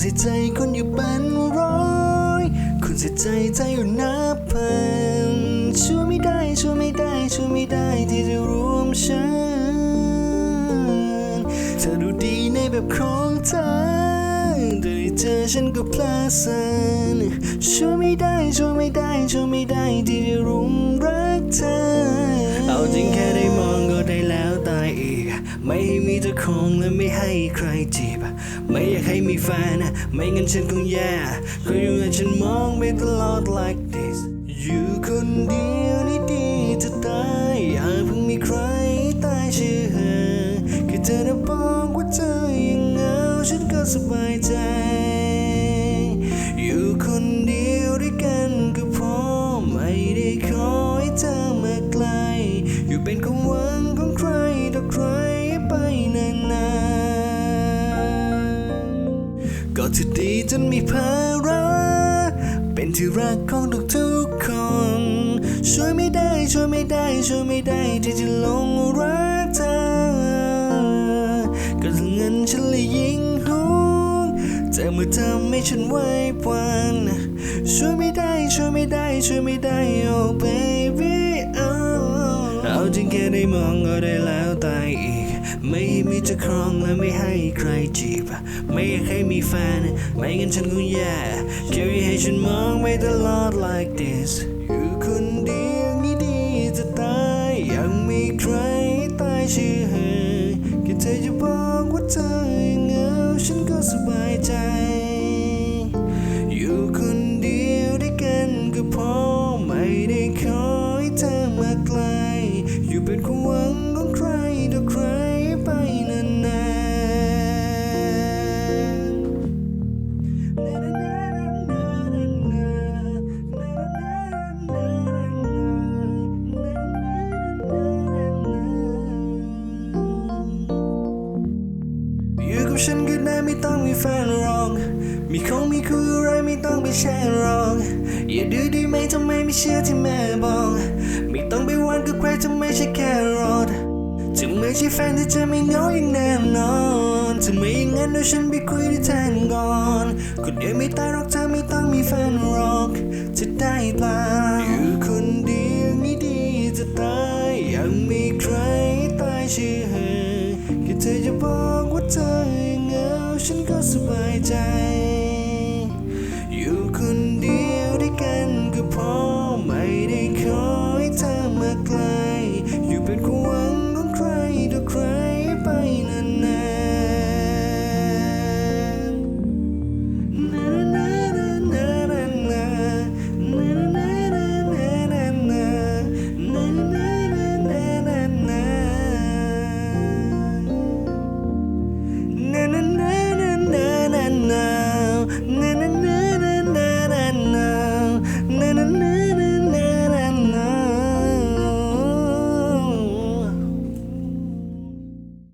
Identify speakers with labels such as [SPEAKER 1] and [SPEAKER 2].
[SPEAKER 1] เสียใจคนอยู่เป็นร้อยคนเสียใจใจอยู่นับพันช่วยไม่ได้ช่วยไม่ได้ช่วยไม่ได้ที่จะรวมฉันเธอดูดีในแบบของเธอแต่ได้เจอฉันก็พลาดสันช่วยไม่ได้ช่วยไม่ได้ช่วยไม่ได้ที่จะรุมรักเธอเอาจริงแค่ ไม่ให้มีเจ้าของและไม่ให้ใครจีบ ไม่อยากให้มีแฟน ไม่งั้นฉันคงแย่ก็อยู่ให้ฉันมองไปตลอด like this อยู่คนเดียวนี่ดีจะตายอย่าเพิ่งมีใครตายเชื่อแค่เธอได้บอกว่าเธอยังเหงาฉันก็สบายใจ ๆก็จะดีจนมีภาระเป็นที่รักของทุกๆคน ช่วยไม่ได้ช่วยไม่ได้ช่วยไม่ได้ที่จะลงรักเธอก็ถ้างั้นฉันเลยยิ่งหวงแต่เมื่อทำให้ฉันไว้วัน ช่วยไม่ได้ช่วยไม่ได้ช่วยไม่ได้ oh baby oh เอา จริงแค่ได้มองก็ได้แล้วตายอีก ไม่มีจะครองและไม่ให้ใครจีบ ไม่อยากให้มีแฟน ไม่งั้นฉันคงแย่แค่อยากให้ฉันมองไปตลอด like this อยู่คนเดียวนี่ดีจะตาย ยังมีใครตายชื่อ ไม่ต้อง มีแฟนรอกมีคงมีคู่อะไรไม่ต้องไปแชร์หรอกอย่าดื้อดีไหมทำไมไม่เชื่อที่แม่บอก ไม่ต้องไปหวันกับใครจะไม่ใช่แค่รถจะไม่ใช่แฟนที่จะไม่เหงาอย่างแน่นอนจะไม่อย่างนั้นเดี๋ยวฉันไปคุยด้วยแทนก่อนคนเดียวไม่ตายหรอกเธอไม่ต้องมีแฟนหรอกจะได้เปล่า